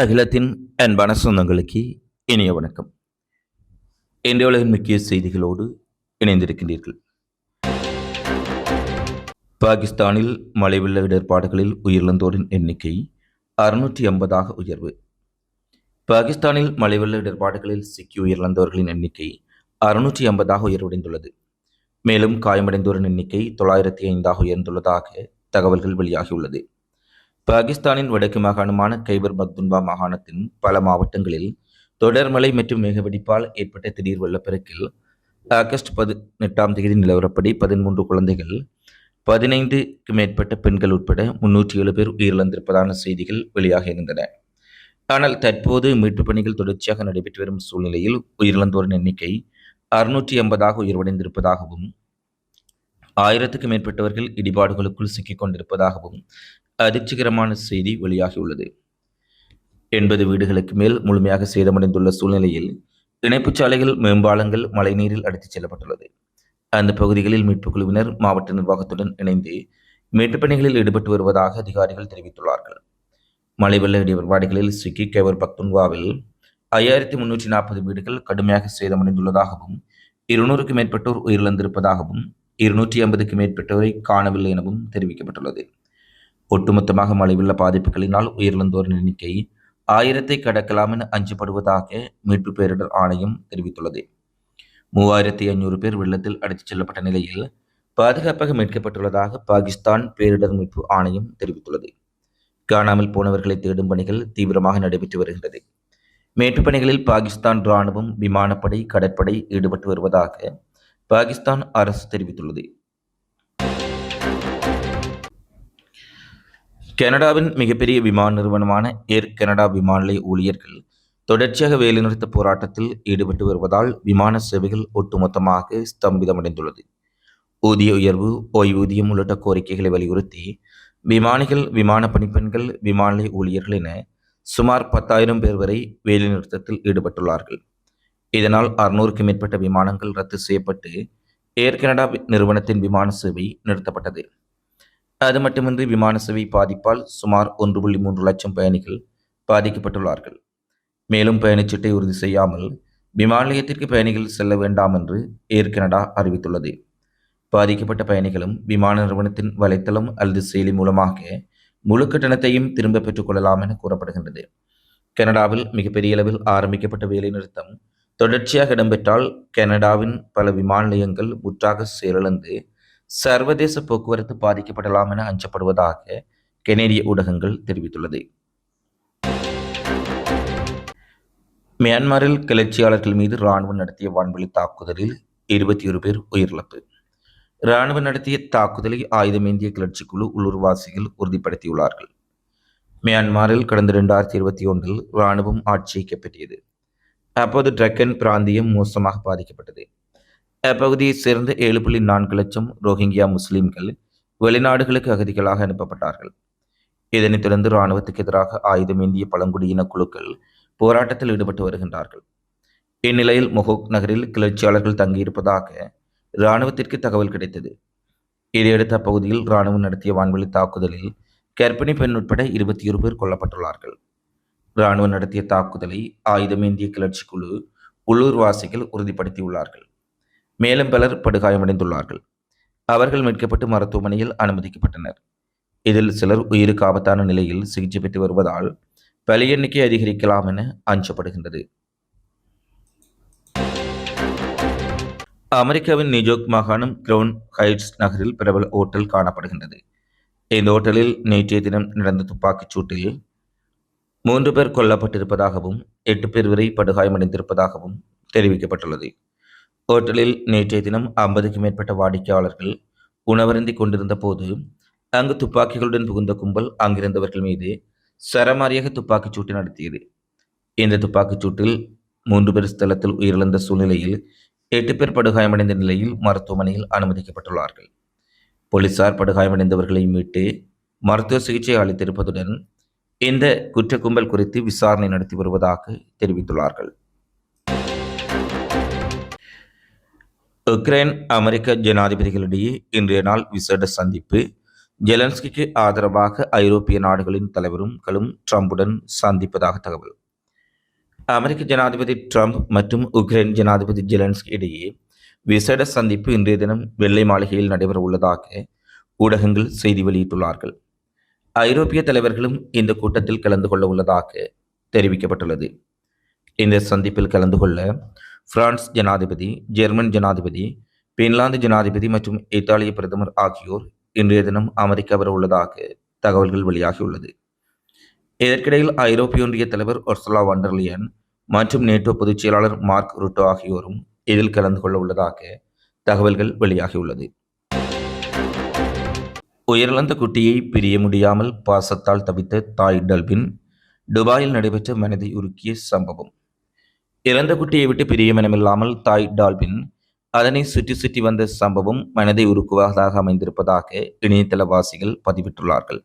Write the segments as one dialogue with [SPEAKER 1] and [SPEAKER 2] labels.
[SPEAKER 1] அகிலத்தின் அன்பான சொந்தங்களுக்கு இனிய வணக்கம். இன்றைய உலகின் முக்கிய செய்திகளோடு இணைந்திருக்கின்றீர்கள். பாகிஸ்தானில் மழை வெள்ள இடர்பாடுகளில் உயிரிழந்தோரின் எண்ணிக்கை அறுநூற்றி ஐம்பதாக உயர்வு. பாகிஸ்தானில் மழை வெள்ள இடர்பாடுகளில் சிக்கி உயிரிழந்தவர்களின் எண்ணிக்கை அறுநூற்றி ஐம்பதாக உயர்வடைந்துள்ளது. மேலும் காயமடைந்தோரின் எண்ணிக்கை தொள்ளாயிரத்தி ஐந்தாக உயர்ந்துள்ளதாக தகவல்கள் வெளியாகியுள்ளது. பாகிஸ்தானின் வடக்கு மாகாணமான கைபர் பக்துன்பா மாகாணத்தின் பல மாவட்டங்களில் தொடர் மழை மற்றும் மேகவெடிப்பால் ஏற்பட்ட திடீர் வெள்ளப்பெருக்கில் ஆகஸ்ட் பதினெட்டாம் தேதி நிலவரப்படி பதிமூன்று குழந்தைகள் பதினைந்துக்கு மேற்பட்ட பெண்கள் உட்பட முன்னூற்றி ஏழு பேர் உயிரிழந்திருப்பதான செய்திகள் வெளியாக இருந்தன. ஆனால் தற்போது மீட்புப் பணிகள் தொடர்ச்சியாக நடைபெற்று வரும் சூழ்நிலையில் உயிரிழந்தோரின் எண்ணிக்கை அறுநூற்றி ஐம்பதாக உயர்வடைந்திருப்பதாகவும் ஆயிரத்துக்கு மேற்பட்டவர்கள் இடிபாடுகளுக்குள் சிக்கிக் கொண்டிருப்பதாகவும் அதிர்ச்சிகரமான செய்தி வெளியாகியுள்ளது எண்பது வீடுகளுக்கு மேல் முழுமையாக சேதமடைந்துள்ள சூழ்நிலையில் இணைப்புச் சாலைகள் மேம்பாலங்கள் மழைநீரில் அடித்துச் செல்லப்பட்டுள்ளது. அந்த பகுதிகளில் மீட்புக் குழுவினர் மாவட்ட நிர்வாகத்துடன் இணைந்து மீட்புப் பணிகளில் ஈடுபட்டு வருவதாக அதிகாரிகள் தெரிவித்துள்ளார்கள். மழை வெள்ள இடிபாடுகளில் சிக்கி கேவர் பக்துன்வாவில் ஐயாயிரத்தி முன்னூற்றி நாற்பது வீடுகள் கடுமையாக சேதமடைந்துள்ளதாகவும் இருநூறுக்கு மேற்பட்டோர் உயிரிழந்திருப்பதாகவும் இருநூற்றி ஐம்பதுக்கு மேற்பட்டோரை காணவில்லை எனவும் தெரிவிக்கப்பட்டுள்ளது. ஒட்டுமொத்தமாக மழை பாதிப்புகளினால் உயிரிழந்தோரின் எண்ணிக்கை ஆயிரத்தை கடக்கலாம் என அஞ்சப்படுவதாக மீட்பு பேரிடர் ஆணையம் தெரிவித்துள்ளது. மூவாயிரத்தி ஐநூறு பேர் வெள்ளத்தில் அடித்துச் செல்லப்பட்ட நிலையில் பாதுகாப்பாக மீட்கப்பட்டுள்ளதாக பாகிஸ்தான் பேரிடர் மீட்பு ஆணையம் தெரிவித்துள்ளது. காணாமல் போனவர்களை தேடும் பணிகள் தீவிரமாக நடைபெற்று வருகின்றது. மீட்புப் பணிகளில் பாகிஸ்தான் ராணுவம் விமானப்படை கடற்படை ஈடுபட்டு வருவதாக பாகிஸ்தான் அரசு தெரிவித்துள்ளது. கனடாவின் மிகப்பெரிய விமான நிறுவனமான ஏர் கனடா விமான நிலைய ஊழியர்கள் தொடர்ச்சியாக வேலைநிறுத்த போராட்டத்தில் ஈடுபட்டு வருவதால் விமான சேவைகள் ஒட்டுமொத்தமாக ஸ்தம்பிதமடைந்துள்ளது. ஊதிய உயர்வு ஓய்வூதியம் உள்ளிட்ட கோரிக்கைகளை வலியுறுத்தி விமானிகள் விமான பணிப்பெண்கள் விமான நிலைய ஊழியர்கள் என சுமார் பத்தாயிரம் பேர் வரை வேலைநிறுத்தத்தில் ஈடுபட்டுள்ளார்கள். இதனால் அறுநூறுக்கும் மேற்பட்ட விமானங்கள் ரத்து செய்யப்பட்டு ஏர் கனடா நிறுவனத்தின் விமான சேவை நிறுத்தப்பட்டது. அது மட்டுமின்றி விமான சேவை பாதிப்பால் சுமார் ஒன்று புள்ளி மூன்று லட்சம் பயணிகள் பாதிக்கப்பட்டுள்ளார்கள். மேலும் பயணச்சீட்டை உறுதி செய்யாமல் விமான நிலையத்திற்கு பயணிகள் செல்ல வேண்டாம் என்று ஏர் கனடா அறிவித்துள்ளது. பாதிக்கப்பட்ட பயணிகளும் விமான நிறுவனத்தின் வலைத்தளம் அல்லது செயலி மூலமாக முழு கட்டணத்தையும் திரும்ப பெற்றுக்கொள்ளலாம் என கூறப்படுகின்றது. கனடாவில் மிகப்பெரிய அளவில் ஆரம்பிக்கப்பட்ட வேலைநிறுத்தம் தொடர்ச்சியாக இடம்பெற்றால் கனடாவின் பல விமான நிலையங்கள் முற்றாக செயலிழந்து சர்வதேச போக்குவரத்து பாதிக்கப்படலாம் என அஞ்சப்படுவதாக கெனேடிய ஊடகங்கள் தெரிவித்துள்ளது. மியான்மரில் கிளர்ச்சியாளர்கள் மீது இராணுவம் நடத்திய வான்வெளி தாக்குதலில் இருபத்தி ஒரு பேர் உயிரிழப்பு. இராணுவம் நடத்திய தாக்குதலை ஆயுதமேந்திய கிளர்ச்சி குழு உள்ளூர்வாசிகள் உறுதிப்படுத்தியுள்ளார்கள். மியான்மரில் கடந்த இரண்டாயிரத்தி இருபத்தி ஒன்றில் இராணுவம் ஆட்சியை கைப்பற்றியது. அப்போது ட்ரக்கன் பிராந்தியம் மோசமாக பாதிக்கப்பட்டது. அப்பகுதியைச் சேர்ந்த ஏழு புள்ளி நான்கு லட்சம் ரோஹிங்கியா முஸ்லிம்கள் வெளிநாடுகளுக்கு அகதிகளாக அனுப்பப்பட்டார்கள். இதனைத் தொடர்ந்து இராணுவத்துக்கு எதிராக ஆயுதமேந்திய பழங்குடியின குழுக்கள் போராட்டத்தில் ஈடுபட்டு வருகின்றார்கள். இந்நிலையில் மொஹோக் நகரில் கிளர்ச்சியாளர்கள் தங்கியிருப்பதாக இராணுவத்திற்கு தகவல் கிடைத்தது. இதையடுத்து அப்பகுதியில் இராணுவம் நடத்திய வான்வெளி தாக்குதலில் கர்ப்பிணி பெண் உட்பட இருபத்தி ஒரு பேர் கொல்லப்பட்டுள்ளார்கள். இராணுவம் நடத்திய தாக்குதலை ஆயுதமேந்திய கிளர்ச்சி குழு உள்ளூர்வாசிகள் உறுதிப்படுத்தியுள்ளார்கள். மேலும் பலர் படுகாயமடைந்துள்ளார்கள். அவர்கள் மீட்கப்பட்டு மருத்துவமனையில் அனுமதிக்கப்பட்டனர். இதில் சிலர் உயிருக்கு ஆபத்தான நிலையில் சிகிச்சை பெற்று வருவதால் பலி எண்ணிக்கை அதிகரிக்கலாம் என அஞ்சப்படுகின்றது. அமெரிக்காவின் நியூயோர்க் மாகாணம் கிரவுன் ஹைட்ஸ் நகரில் பிரபல ஓட்டல் காணப்படுகின்றது. இந்த ஓட்டலில் நேற்றைய தினம் நடந்த துப்பாக்கிச் சூட்டில் மூன்று பேர் கொல்லப்பட்டிருப்பதாகவும் எட்டு பேர் வரை படுகாயமடைந்திருப்பதாகவும் தெரிவிக்கப்பட்டுள்ளது. ஓட்டலில் நேற்றைய தினம் ஐம்பதுக்கும் மேற்பட்ட வாடிக்கையாளர்கள் உணவருந்தி கொண்டிருந்த போது அங்கு துப்பாக்கிகளுடன் புகுந்த கும்பல் அங்கிருந்தவர்கள் மீது சரமாரியாக துப்பாக்கிச் சூட்டு நடத்தியது. இந்த துப்பாக்கிச் சூட்டில் மூன்று பேர் ஸ்தலத்தில் உயிரிழந்த சூழ்நிலையில் எட்டு பேர் படுகாயமடைந்த நிலையில் மருத்துவமனையில் அனுமதிக்கப்பட்டுள்ளார்கள். போலீசார் படுகாயமடைந்தவர்களை மீட்டு மருத்துவ சிகிச்சை அளித்திருப்பதுடன் இந்த குற்ற கும்பல் குறித்து விசாரணை நடத்தி வருவதாக தெரிவித்துள்ளார்கள். உக்ரைன் அமெரிக்க ஜனாதிபதிகளிடையே இன்றைய நாள் விசேட சந்திப்பு. ஜெலன்ஸ்கிக்கு ஆதரவாக ஐரோப்பிய நாடுகளின் தலைவரும் களும் ட்ரம்புடன் சந்திப்பதாக தகவல். அமெரிக்க ஜனாதிபதி ட்ரம்ப் மற்றும் உக்ரைன் ஜனாதிபதி ஜெலன்ஸ்கி இடையே விசேட சந்திப்பு இன்றைய தினம் வெள்ளை மாளிகையில் நடைபெற உள்ளதாக ஊடகங்கள் செய்தி வெளியிட்டுள்ளார்கள். ஐரோப்பிய தலைவர்களும் இந்த கூட்டத்தில் கலந்து கொள்ள உள்ளதாக தெரிவிக்கப்பட்டுள்ளது. இந்த சந்திப்பில் கலந்து கொள்ள பிரான்ஸ் ஜனாதிபதி ஜெர்மன் ஜனாதிபதி பின்லாந்து ஜனாதிபதி மற்றும் இத்தாலிய பிரதமர் ஆகியோர் இன்றைய தினம் அமெரிக்கா வர உள்ளதாக தகவல்கள் வெளியாகியுள்ளது. இதற்கிடையில் ஐரோப்பிய ஒன்றிய தலைவர் ஒர்சலா வண்டர்லியன் மற்றும் நேட்டோ பொதுச் செயலாளர் மார்க் ருட்டோ ஆகியோரும் இதில் கலந்து கொள்ள உள்ளதாக தகவல்கள் வெளியாகியுள்ளது. உயிரிழந்த குட்டியை பிரிய முடியாமல் பாசத்தால் தவித்த தாய் டல்பின் துபாயில் நடைபெற்ற மனதை உருக்கிய சம்பவம். இறந்த குட்டியை விட்டு பிரிய மனமில்லாமல் தாய் டால்பின் அதனை சுற்றி சுற்றி வந்த சம்பவம் மனதை உருக்குவதாக அமைந்திருப்பதாக இணையதளவாசிகள் பதிவிட்டுள்ளார்கள்.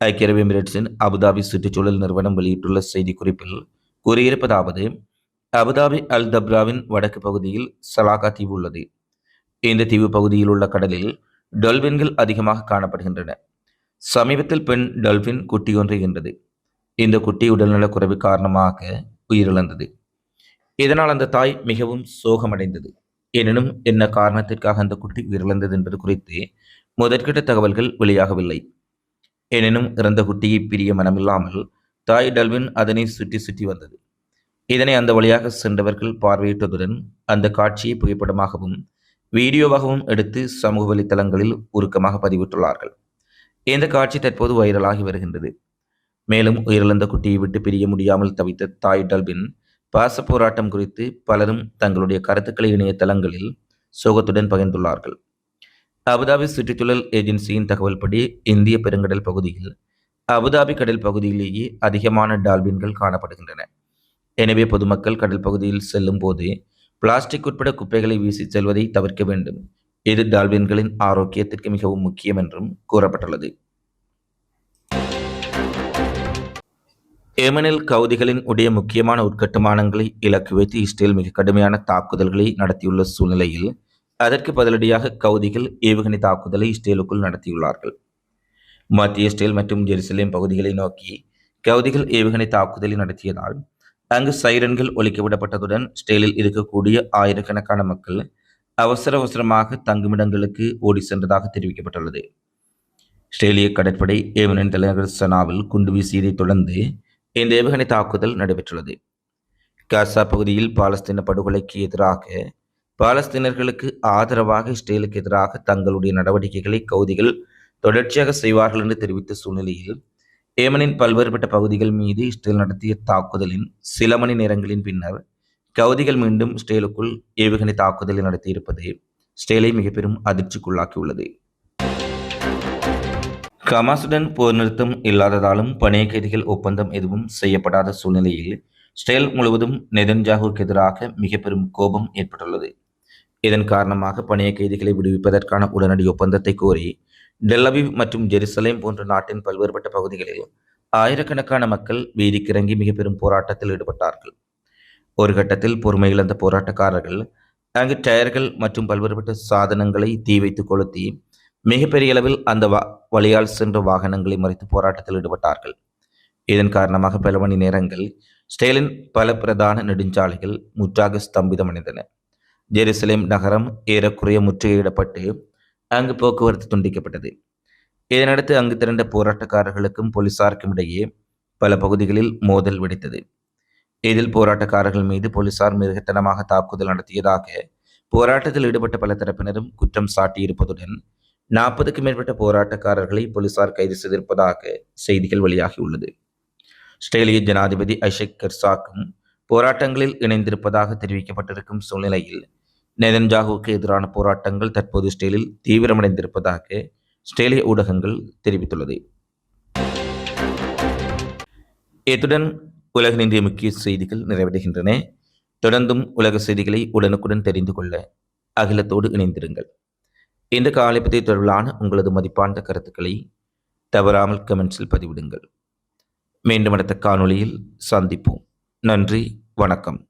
[SPEAKER 1] ஐக்கிய அரபு எமிரேட்ஸின் அபுதாபி சுற்றுச்சூழல் நிறுவனம் வெளியிட்டுள்ள செய்திக்குறிப்பில் கூறியிருப்பதாவது அபுதாபி அல் தப்ராவின் வடக்கு பகுதியில் சலாகா தீவு உள்ளது. இந்த தீவு பகுதியில் உள்ள கடலில் டொல்பின்கள் அதிகமாக காணப்படுகின்றன. சமீபத்தில் பெண் டொல்பின் குட்டி ஒன்றுகின்றது இந்த குட்டி உடல்நலக் குறைவு காரணமாக உயிரிழந்தது. இதனால் அந்த தாய் மிகவும் சோகமடைந்தது. எனினும் என்ன காரணத்திற்காக அந்த குட்டி உயிரிழந்தது என்பது குறித்து முதற்கட்ட தகவல்கள் வெளியாகவில்லை. எனினும் இறந்த குட்டியை பிரிய மனமில்லாமல் தாய் டல்வின் அதனை சுற்றி சுற்றி வந்தது. இதனை அந்த வழியாக சென்றவர்கள் பார்வையிட்டதுடன் அந்த காட்சியை புகைப்படமாகவும் வீடியோவாகவும் எடுத்து சமூக வலைத்தளங்களில் உருக்கமாக பதிவிட்டுள்ளார்கள். இந்த காட்சி தற்போது வைரலாகி வருகின்றது. மேலும் உயிரிழந்த குட்டியை விட்டு பிரிய முடியாமல் தவித்த தாய் டல்பின் பாச போராட்டம் குறித்து பலரும் தங்களுடைய கருத்துக்களை இணையதளங்களில் சோகத்துடன் பகிர்ந்துள்ளார்கள். அபுதாபி சுற்றுச்சூழல் ஏஜென்சியின் தகவல்படி இந்திய பெருங்கடல் பகுதியில் அபுதாபி கடல் பகுதியிலேயே அதிகமான டால்பின்கள் காணப்படுகின்றன. எனவே பொதுமக்கள் கடல் பகுதியில் செல்லும் போது பிளாஸ்டிக் உட்பட குப்பைகளை வீசி செல்வதை தவிர்க்க வேண்டும். இது டால்பின்களின் ஆரோக்கியத்திற்கு மிகவும் முக்கியம் என்றும் கூறப்பட்டுள்ளது. ஏமனில் கவுதிகளின் உடைய முக்கியமான உட்கட்டுமானங்களை இலக்கு வைத்து இஸ்ரேல் மிக கடுமையான தாக்குதல்களை நடத்தியுள்ள சூழ்நிலையில் அதற்கு பதிலடியாக கவுதிகள் ஏவுகணை தாக்குதலை இஸ்ரேலுக்குள் நடத்தியுள்ளார்கள். மத்திய இஸ்ரேல் மற்றும் ஜெருசலேம் பகுதிகளை நோக்கி கவுதிகள் ஏவுகணை தாக்குதலை நடத்தியதால் அங்கு சைரன்கள் ஒழிக்கப்படப்பட்டதுடன் ஸ்டேலில் இருக்கக்கூடிய ஆயிரக்கணக்கான மக்கள் அவசர அவசரமாக தங்குமிடங்களுக்கு ஓடி சென்றதாக தெரிவிக்கப்பட்டுள்ளது. ஸ்ட்ரேலிய கடற்படை ஏமனின் தலைநகர் சனாவில் குண்டு வீசியதைத் தொடர்ந்து இந்த ஏவுகணை தாக்குதல் நடைபெற்றுள்ளது. காசா பகுதியில் பாலஸ்தீன படுகொலைக்கு எதிராக பாலஸ்தீனர்களுக்கு ஆதரவாக இஸ்ரேலுக்கு எதிராக தங்களுடைய நடவடிக்கைகளை கவுதிகள் தொடர்ச்சியாக செய்வார்கள் என்று தெரிவித்த சூழ்நிலையில் ஏமனின் பல்வேறுபட்ட பகுதிகள் மீது இஸ்ரேல் நடத்திய தாக்குதலின் சில மணி நேரங்களின் பின்னர் கவுதிகள் மீண்டும் இஸ்ரேலுக்குள் ஏவுகணை தாக்குதலை நடத்தியிருப்பது ஸ்டேலை மிக பெரும் அதிர்ச்சிக்குள்ளாக்கியுள்ளது. கமாசுடன் போர் நிறுத்தம் இல்லாததாலும் பணைய கைதிகள் ஒப்பந்தம் எதுவும் செய்யப்படாத சூழ்நிலையில் இஸ்ரேல் முழுவதும் நெதன்ஜாகுக்கு எதிராக மிக பெரும் கோபம் ஏற்பட்டுள்ளது. இதன் காரணமாக பணைய கைதிகளை விடுவிப்பதற்கான உடனடி ஒப்பந்தத்தை கோரி டெல்லவிவ் மற்றும் ஜெருசலேம் போன்ற நாட்டின் பல்வேறுபட்ட பகுதிகளில் ஆயிரக்கணக்கான மக்கள் வீதிக்கிறங்கி மிக பெரும் போராட்டத்தில் ஈடுபட்டார்கள். ஒரு கட்டத்தில் பொறுமை இழந்த போராட்டக்காரர்கள் அங்கு டயர்கள் மற்றும் பல்வேறுபட்ட சாதனங்களை தீ வைத்து கொளுத்தி மிகப்பெரிய அளவில் அந்த வ வழியால் சென்ற வாகனங்களை மறைத்து போராட்டத்தில் ஈடுபட்டார்கள். இதன் காரணமாக பல மணி நேரங்கள் ஸ்டேலின் பல பிரதான நெடுஞ்சாலைகள் முற்றாக ஸ்தம்பிதமடைந்தன. ஜெருசலேம் நகரம் ஏறக்குறைய முற்றுகையிடப்பட்டு அங்கு போக்குவரத்து துண்டிக்கப்பட்டது. இதனடுத்து அங்கு திரண்ட போராட்டக்காரர்களுக்கும் போலீசாருக்கும் இடையே பல பகுதிகளில் மோதல் வெடித்தது. இதில் போராட்டக்காரர்கள் மீது போலீசார் மிருகத்தனமாக தாக்குதல் நடத்தியதாக போராட்டத்தில் ஈடுபட்ட பல தரப்பினரும் குற்றம் சாட்டியிருப்பதுடன் நாற்பதுக்கும் மேற்பட்ட போராட்டக்காரர்களை போலீசார் கைது செய்திருப்பதாக செய்திகள் வெளியாகியுள்ளது ஆஸ்திரேலிய ஜனாதிபதி ஐஷக் கர்சாக்கும் போராட்டங்களில் இணைந்திருப்பதாக தெரிவிக்கப்பட்டிருக்கும் சூழ்நிலையில் நெதன்ஜாகுவுக்கு எதிரான போராட்டங்கள் தற்போது ஸ்டேலில் தீவிரமடைந்திருப்பதாக ஸ்டேலிய ஊடகங்கள் தெரிவித்துள்ளது. இத்துடன் உலகின் இந்திய முக்கிய செய்திகள் நிறைவடைகின்றன. தொடர்ந்தும் உலக செய்திகளை உடனுக்குடன் தெரிந்து கொள்ள அகிலத்தோடு இணைந்திருங்கள். இந்த காலைப்பதை தொடர்பிலான உங்களது மதிப்பார்ந்த கருத்துக்களை தவறாமல் கமெண்ட்ஸில் பதிவிடுங்கள். மீண்டும் அடுத்த காணொளியில் சந்திப்போம். நன்றி வணக்கம்.